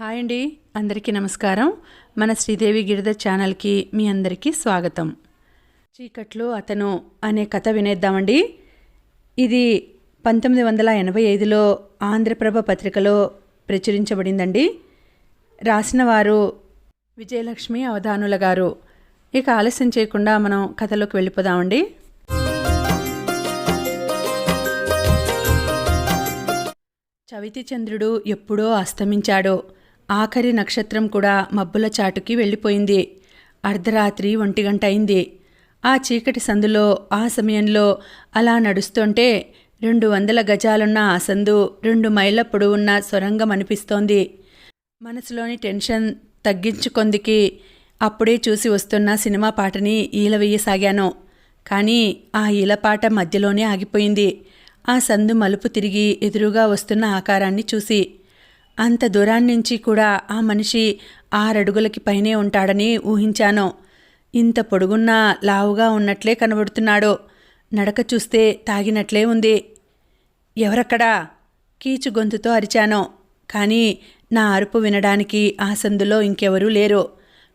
Hi అండి అందరికీ నమస్కారం. మన శ్రీదేవి గిరిధ ఛానల్కి మీ అందరికీ స్వాగతం. చీకట్లో అతను అనే కథ వినేద్దామండి. ఇది పంతొమ్మిది వందల ఎనభై ఐదులో ఆంధ్రప్రభ పత్రికలో ప్రచురించబడిందండి. రాసిన వారు విజయలక్ష్మి అవధానుల గారు. ఇక ఆలస్యం చేయకుండా మనం కథలోకి వెళ్ళిపోదామండి. చవితి చంద్రుడు ఎప్పుడో అస్తమించాడో. ఆఖరి నక్షత్రం కూడా మబ్బుల చాటుకి వెళ్ళిపోయింది. అర్ధరాత్రి ఒంటిగంట అయింది. ఆ చీకటి సందులో ఆ సమయంలో అలా నడుస్తుంటే రెండు వందల గజాలున్న ఆ సందు రెండు మైళ్ళ పొడవున్న సొరంగం అనిపిస్తోంది. మనసులోని టెన్షన్ తగ్గించుకొందికి అప్పుడే చూసి వస్తున్న సినిమా పాటని ఈలవేయసాగాను కానీ ఆ ఈలపాట మధ్యలోనే ఆగిపోయింది. ఆ సందు మలుపు తిరిగి ఎదురుగా వస్తున్న ఆకారాన్ని చూసి అంత దూరాన్నించి కూడా ఆ మనిషి ఆరడుగులకి పైనే ఉంటాడని ఊహించాను. ఇంత పొడుగున్న లావుగా ఉన్నట్లే కనబడుతున్నాడు. నడక చూస్తే తాగినట్లే ఉంది. ఎవరక్కడా? కీచు గొంతుతో అరిచాను. కానీ నా అరుపు వినడానికి ఆ సందులో ఇంకెవరూ లేరు.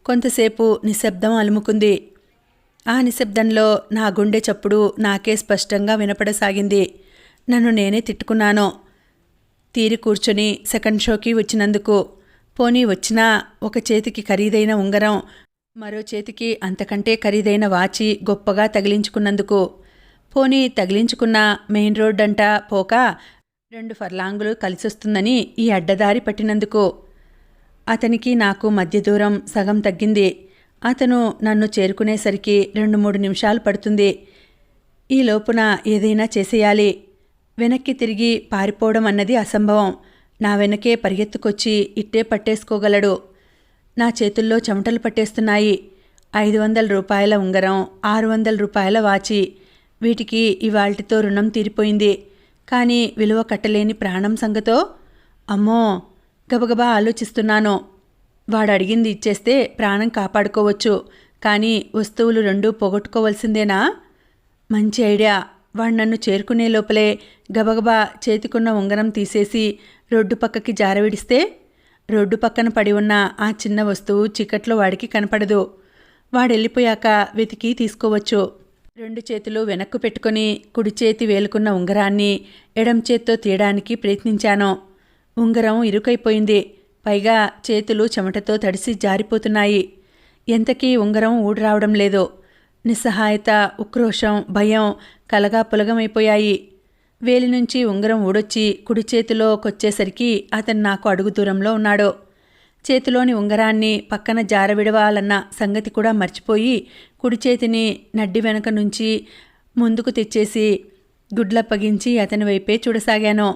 కొంతసేపు నిశ్శబ్దం అలుముకుంది. ఆ నిశ్శబ్దంలో నా గుండె చప్పుడు నాకే స్పష్టంగా వినపడసాగింది. నన్ను నేనే తిట్టుకున్నాను. తీరి కూర్చొని సెకండ్ షోకి వచ్చినందుకు. పోనీ వచ్చినా ఒక చేతికి ఖరీదైన ఉంగరం మరో చేతికి అంతకంటే ఖరీదైన వాచి గొప్పగా తగిలించుకున్నందుకు. పోనీ తగిలించుకున్న మెయిన్ రోడ్ అంట పోక రెండు ఫర్లాంగులు కలిసొస్తుందని ఈ అడ్డదారి పట్టినందుకు. అతనికి నాకు మధ్య దూరం సగం తగ్గింది. అతను నన్ను చేరుకునేసరికి రెండు మూడు నిమిషాలు పడుతుంది. ఈ లోపున ఏదైనా చేసేయాలి. వెనక్కి తిరిగి పారిపోవడం అన్నది అసంభవం. నా వెనకే పరిగెత్తుకొచ్చి ఇట్టే పట్టేసుకోగలడు. నా చేతుల్లో చెమటలు పట్టేస్తున్నాయి. ఐదు వందల రూపాయల ఉంగరం ఆరు వందల రూపాయల వాచి. వీటికి ఇవాల్టితో రుణం తీరిపోయింది. కానీ విలువ కట్టలేని ప్రాణం సంగతో? అమ్మో! గబగబా ఆలోచిస్తున్నాను. వాడు అడిగింది ఇచ్చేస్తే ప్రాణం కాపాడుకోవచ్చు. కానీ వస్తువులు రెండూ పోగొట్టుకోవలసిందేనా? మంచి ఐడియా. వాడు నన్ను చేరుకునే లోపలే గబగబా చేతికున్న ఉంగరం తీసేసి రోడ్డు పక్కకి జారవిడిస్తే రోడ్డు పక్కన పడి ఉన్న ఆ చిన్న వస్తువు చీకట్లో వాడికి కనపడదు. వాడెళ్ళిపోయాక వెతికి తీసుకోవచ్చు. రెండు చేతులు వెనక్కు పెట్టుకొని కుడి చేతి వేలుకున్న ఉంగరాన్ని ఎడం చేత్తో తీయడానికి ప్రయత్నించాను. ఉంగరం ఇరుకైపోయింది. పైగా చేతులు చెమటతో తడిసి జారిపోతున్నాయి. ఎంతకీ ఉంగరం ఊడిరావడం లేదు. నిస్సహాయత ఉక్రోషం భయం కలగా పులగమైపోయాయి. వేలి నుంచి ఉంగరం ఊడొచ్చి కుడి చేతిలోకొచ్చేసరికి అతను నాకు అడుగు దూరంలో ఉన్నాడు. చేతిలోని ఉంగరాన్ని పక్కన జారవిడవాలన్న సంగతి కూడా మర్చిపోయి కుడి చేతిని నడ్డి వెనక నుంచి ముందుకు తెచ్చేసి గుడ్లప్పగించి అతని వైపే చూడసాగాను.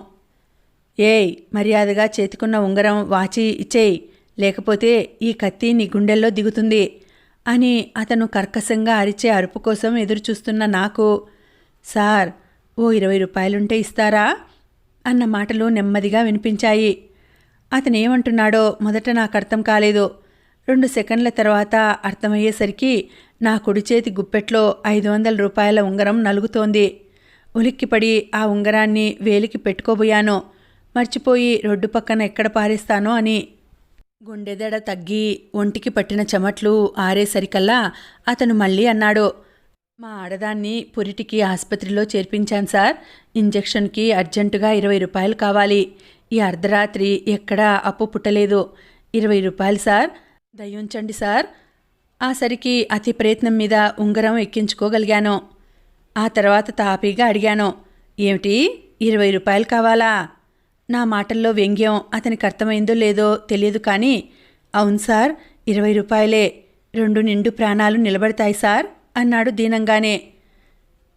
ఏయ్ మర్యాదగా చేతికున్న ఉంగరం వాచి ఇచ్చేయి లేకపోతే ఈ కత్తి నీ గుండెల్లో దిగుతుంది అని అతను కర్కశంగా అరిచే అరుపు కోసం ఎదురుచూస్తున్న నాకు సార్ ఓ ఇరవై రూపాయలుంటే ఇస్తారా? అన్న మాటలు నెమ్మదిగా వినిపించాయి. అతనేమంటున్నాడో మొదట నాకు అర్థం కాలేదు. రెండు సెకండ్ల తర్వాత అర్థమయ్యేసరికి నా కుడి చేతి గుప్పెట్లో ఐదు వందల రూపాయల ఉంగరం నలుగుతోంది. ఉలిక్కిపడి ఆ ఉంగరాన్ని వేలికి పెట్టుకోబోయాను. మర్చిపోయి రోడ్డు పక్కన ఎక్కడ పారేస్తానో అని. గుండెదడ తగ్గి ఒంటికి పట్టిన చెమట్లు ఆరేసరికల్లా అతను మళ్ళీ అన్నాడు మా ఆడదాన్ని పురిటికి ఆసుపత్రిలో చేర్పించాను సార్. ఇంజెక్షన్కి అర్జెంటుగా ఇరవై రూపాయలు కావాలి. ఈ అర్ధరాత్రి ఎక్కడా అప్పు పుట్టలేదు. ఇరవై రూపాయలు సార్. దయ్యుంచండి సార్. ఆ సరికి అతి ప్రయత్నం మీద ఉంగరం ఎక్కించుకోగలిగాను. ఆ తర్వాత తాపీగా అడిగాను ఏమిటి? ఇరవై రూపాయలు కావాలా? నా మాటల్లో వ్యంగ్యం అతనికి అర్థమైందో లేదో తెలియదు కానీ అవును సార్ ఇరవై రూపాయలే. రెండు నిండు ప్రాణాలు నిలబడతాయి సార్. అన్నాడు దీనంగానే.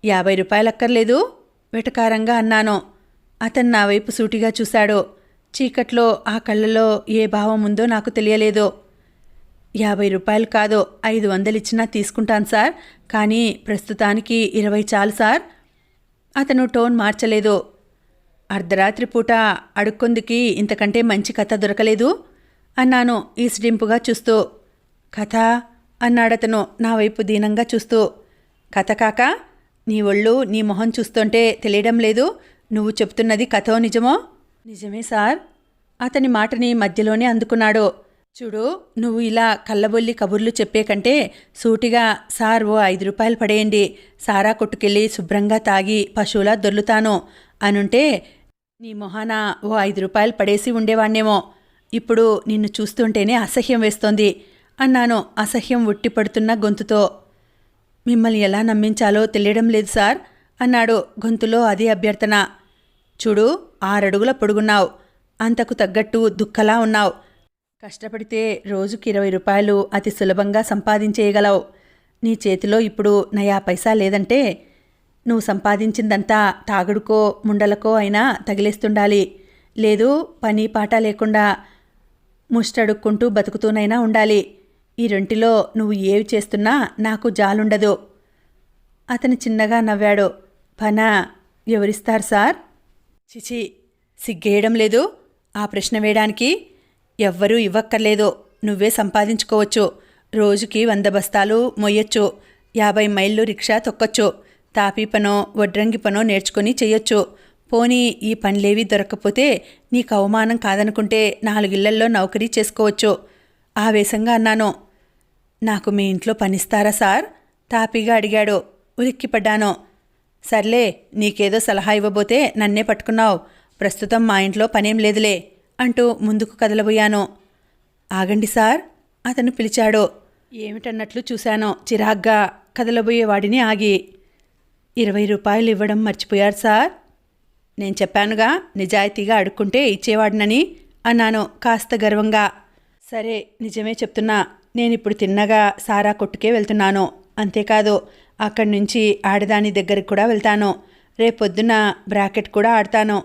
యాభై రూపాయలక్కర్లేదు వెటకారంగా అన్నాను. అతను నా వైపు సూటిగా చూశాడు. చీకట్లో ఆ కళ్ళలో ఏ భావం ఉందో నాకు తెలియలేదు. యాభై రూపాయలు కాదు ఐదు వందలిచ్చినా తీసుకుంటాను సార్. కానీ ప్రస్తుతానికి ఇరవై చాలు సార్. అతను టోన్ మార్చలేదు. అర్ధరాత్రి పూట అడుక్కొందుకి ఇంతకంటే మంచి కథ దొరకలేదు అన్నాను ఈసిడింపుగా చూస్తూ. కథ అన్నాడతను నా వైపు దీనంగా చూస్తూ. కథ కాక నీ ఒళ్ళు నీ మొహం చూస్తుంటే తెలియడం లేదు. నువ్వు చెప్తున్నది కథో నిజమో? నిజమే సార్. అతని మాటని మధ్యలోనే అందుకున్నాడు. చూడు నువ్వు ఇలా కళ్ళబొల్లి కబుర్లు చెప్పే కంటే సూటిగా సార్ ఓ ఐదు రూపాయలు పడేయండి. సారా కొట్టుకెళ్ళి శుభ్రంగా తాగి పశువులా దొర్లుతాను అనుంటే నీ మొహాన ఓ ఐదు రూపాయలు పడేసి ఉండేవాణ్ణేమో. ఇప్పుడు నిన్ను చూస్తుంటేనే అసహ్యం వేస్తోంది. అన్నాను. అసహ్యం ఉట్టిపడుతున్న గొంతుతో. మిమ్మల్ని ఎలా నమ్మించాలో తెలియడం లేదు సార్ అన్నాడు గొంతులో అదే అభ్యర్థన. చూడు ఆరడుగుల పొడుగున్నావు. అంతకు తగ్గట్టు దుఃఖలా ఉన్నావు. కష్టపడితే రోజుకి ఇరవై రూపాయలు అతి సులభంగా సంపాదించేయగలవు. నీ చేతిలో ఇప్పుడు నయా పైసా లేదంటే నువ్వు సంపాదించిందంతా తాగుడుకో ముండలకో అయినా తగిలేస్తుండాలి. లేదు పని పాట లేకుండా ముష్టడుక్కుంటూ బతుకుతూనైనా ఉండాలి. ఈ రెంటిలో నువ్వు ఏవి చేస్తున్నా నాకు జాలుండదు. అతను చిన్నగా నవ్వాడు. పనా ఎవరిస్తారు సార్? చిచి సిగ్గేయడం లేదు. ఆ ప్రశ్న వేయడానికి ఎవ్వరూ ఇవ్వక్కర్లేదు. నువ్వే సంపాదించుకోవచ్చు. రోజుకి వంద బస్తాలు మొయ్యొచ్చు. యాభై మైళ్ళు రిక్షా తొక్కొచ్చు. తాపీ పనో వడ్రంగి పనో నేర్చుకొని చెయ్యొచ్చు. పోనీ ఈ పనులేవి దొరకపోతే నీకు అవమానం కాదనుకుంటే నాలుగిళ్ళల్లో నౌకరీ చేసుకోవచ్చు. ఆవేశంగా అన్నాను. నాకు మీ ఇంట్లో పనిస్తారా సార్? తాపీగా అడిగాడు. ఉలిక్కిపడ్డాను. సర్లే నీకేదో సలహా ఇవ్వబోతే నన్నే పట్టుకున్నావు. ప్రస్తుతం మా ఇంట్లో పనేం లేదులే అంటూ ముందుకు కదలబోయాను. ఆగండి సార్ అతను పిలిచాడు. ఏమిటన్నట్లు చూశాను. చిరాగ్గా కదలబోయేవాడిని ఆగి. ఇరవై రూపాయలు ఇవ్వడం మర్చిపోయారు సార్? నేను చెప్పానుగా నిజాయితీగా అడుక్కుంటే ఇచ్చేవాడినని అన్నాను కాస్త గర్వంగా. సరే నిజమే చెప్తున్నా. నేనిప్పుడు తిన్నగా సారా కొట్టుకే వెళ్తున్నాను. అంతేకాదు అక్కడి నుంచి ఆడదాని దగ్గరికి కూడా వెళ్తాను. రేపొద్దున బ్రాకెట్ కూడా ఆడతాను.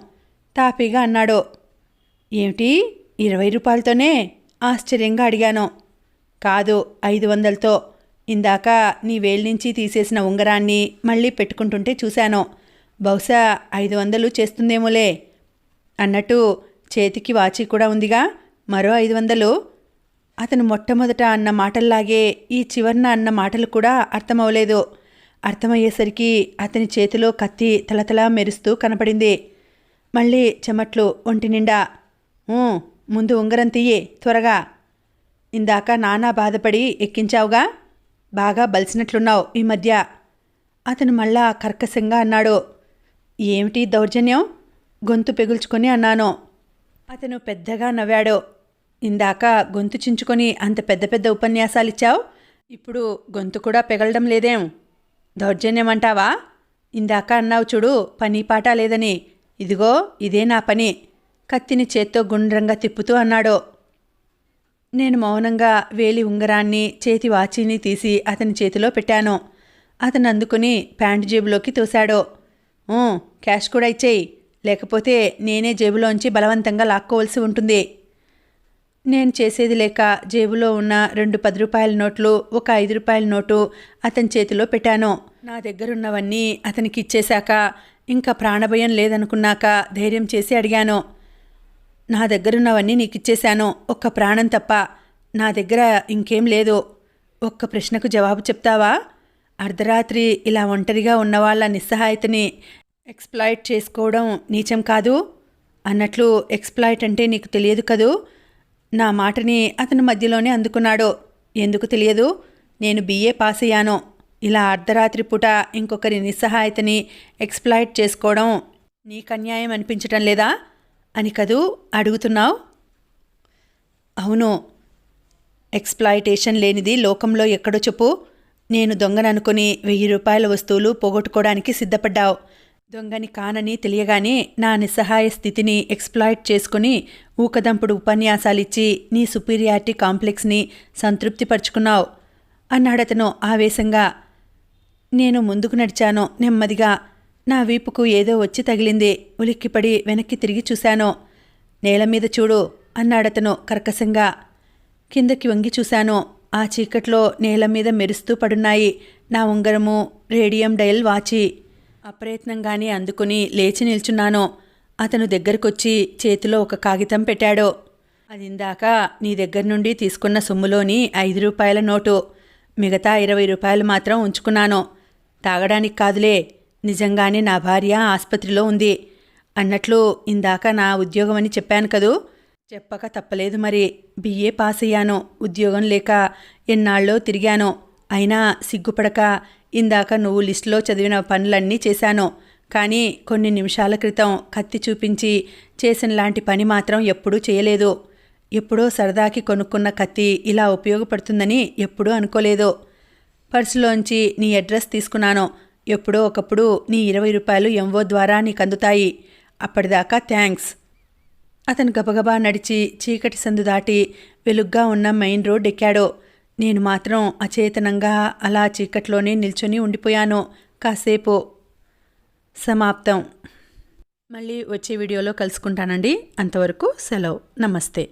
తాపీగా అన్నాడు. ఏమిటి? ఇరవై రూపాయలతోనే? ఆశ్చర్యంగా అడిగాను. కాదు ఐదు వందలతో. ఇందాక నీ వేలు నుంచి తీసేసిన ఉంగరాన్ని మళ్ళీ పెట్టుకుంటుంటే చూశాను. బహుశా ఐదు వందలు చేస్తుందేమోలే. అన్నట్టు చేతికి వాచి కూడా ఉందిగా. మరో ఐదు వందలు? అతను మొట్టమొదట అన్న మాటల్లాగే ఈ చివర్న అన్న మాటలు కూడా అర్థమవలేదు అర్థమయ్యేసరికి అతని చేతిలో కత్తి తలతలా మెరుస్తూ కనపడింది. మళ్ళీ చెమట్లు ఒంటి నిండా ముందు ఉంగరం తీయే త్వరగా. ఇందాక నానా బాధపడి ఎక్కించావుగా? బాగా బలిసినట్లున్నావు ఈ మధ్య. అతను మళ్ళా కర్కశంగా అన్నాడు. ఏమిటి దౌర్జన్యం? గొంతు పెగుల్చుకొని అన్నాను. అతను పెద్దగా నవ్వాడు. ఇందాక గొంతు చించుకొని అంత పెద్ద పెద్ద ఉపన్యాసాలిచ్చావు. ఇప్పుడు గొంతు కూడా పెగలడం లేదేం? దౌర్జన్యం అంటావా ఇందాక అన్నావు చూడు పని పాట లేదని. ఇదిగో ఇదే నా పని. కత్తిని చేత్తో గుండ్రంగా తిప్పుతూ అన్నాడు. నేను మౌనంగా వేలి ఉంగరాన్ని చేతి వాచీని తీసి అతని చేతిలో పెట్టాను. అతను అందుకుని ప్యాంటు జేబులోకి తోశాడు. క్యాష్ కూడా ఇచ్చేయి. లేకపోతే నేనే జేబులోంచి బలవంతంగా లాక్కోవలసి ఉంటుంది. నేను చేసేది లేక జేబులో ఉన్న రెండు పది రూపాయల నోట్లు ఒక ఐదు రూపాయల నోటు అతని చేతిలో పెట్టాను. నా దగ్గరున్నవన్నీ అతనికి ఇచ్చేశాక ఇంకా ప్రాణభయం లేదనుకున్నాక ధైర్యం చేసి అడిగాను. నా దగ్గరున్నవన్నీ నీకు ఇచ్చేశాను ఒక్క ప్రాణం తప్ప నా దగ్గర ఇంకేం లేదు. ఒక్క ప్రశ్నకు జవాబు చెప్తావా? అర్ధరాత్రి ఇలా ఒంటరిగా ఉన్నవాళ్ళ నిస్సహాయతని ఎక్స్ప్లాయిట్ చేసుకోవడం నీచం కాదు. అన్నట్లు ఎక్స్ప్లాయిట్ అంటే నీకు తెలియదు కదూ? నా మాటని అతను మధ్యలోనే అందుకున్నాడు. ఎందుకు తెలియదు? నేను బీఏ పాస్ అయ్యాను. ఇలా అర్ధరాత్రి పూట ఇంకొకరి నిస్సహాయతని ఎక్స్ప్లాయిట్ చేసుకోవడం నీకు అన్యాయం అనిపించటం లేదా? అని కదూ అడుగుతున్నావు? అవును. ఎక్స్ప్లాయిటేషన్ లేనిది లోకంలో ఎక్కడో చెప్పు. నేను దొంగననుకుని వెయ్యి రూపాయల వస్తువులు పోగొట్టుకోవడానికి సిద్ధపడ్డావు. దొంగని కానని తెలియగానే నా నిస్సహాయ స్థితిని ఎక్స్ప్లాయిట్ చేసుకుని ఊకదంపుడు ఉపన్యాసాలిచ్చి నీ సుపీరియారిటీ కాంప్లెక్స్ని సంతృప్తిపరుచుకున్నావు అన్నాడతను ఆవేశంగా. నేను ముందుకు నడిచాను నెమ్మదిగా. నా వీపుకు ఏదో వచ్చి తగిలింది. ఉలిక్కిపడి వెనక్కి తిరిగి చూశాను. నేల మీద చూడు అన్నాడతను కర్కశంగా. కిందకి వంగి చూశాను. ఆ చీకట్లో నేల మీద మెరుస్తూ పడున్నాయి నా ఉంగరము రేడియం డయల్ వాచి. అప్రయత్నంగానే అందుకుని లేచి నిల్చున్నాను. అతను దగ్గరకొచ్చి చేతిలో ఒక కాగితం పెట్టాడో. అది ఇందాక నీ దగ్గర నుండి తీసుకున్న సొమ్ములోని ఐదు రూపాయల నోటు మిగతా ఇరవై రూపాయలు మాత్రం ఉంచుకున్నాను. తాగడానికి కాదులే నిజంగానే నా భార్య ఆసుపత్రిలో ఉంది అన్నట్లు ఇందాక నా ఉద్యోగం అని చెప్పాను కదూ? చెప్పక తప్పలేదు మరి. బిఏ పాస్ అయ్యాను ఉద్యోగం లేక ఎన్నాళ్ళో తిరిగాను. అయినా సిగ్గుపడక ఇందాక నువ్వు లిస్టులో చదివిన పనులన్నీ చేశాను కానీ కొన్ని నిమిషాల క్రితం కత్తి చూపించి చేసిన లాంటి పని మాత్రం ఎప్పుడూ చేయలేదు. ఎప్పుడో సరదాకి కొనుక్కున్న కత్తి ఇలా ఉపయోగపడుతుందని ఎప్పుడూ అనుకోలేదు. పర్సులోంచి నీ అడ్రస్ తీసుకున్నాను. ఎప్పుడో ఒకప్పుడు నీ ఇరవై రూపాయలు ఎంవో ద్వారా నీకు అందుతాయి. అప్పటిదాకా థ్యాంక్స్. అతను గబగబా నడిచి చీకటి సందు దాటి వెలుగ్గా ఉన్న మెయిన్ రోడ్ ఎక్కాడు. నేను మాత్రం అచేతనంగా అలా చీకట్లోనే నిల్చొని ఉండిపోయాను. కాసేపు సమాప్తం. మళ్ళీ వచ్చే వీడియోలో కలుసుకుంటానండి. అంతవరకు సెలవు. నమస్తే.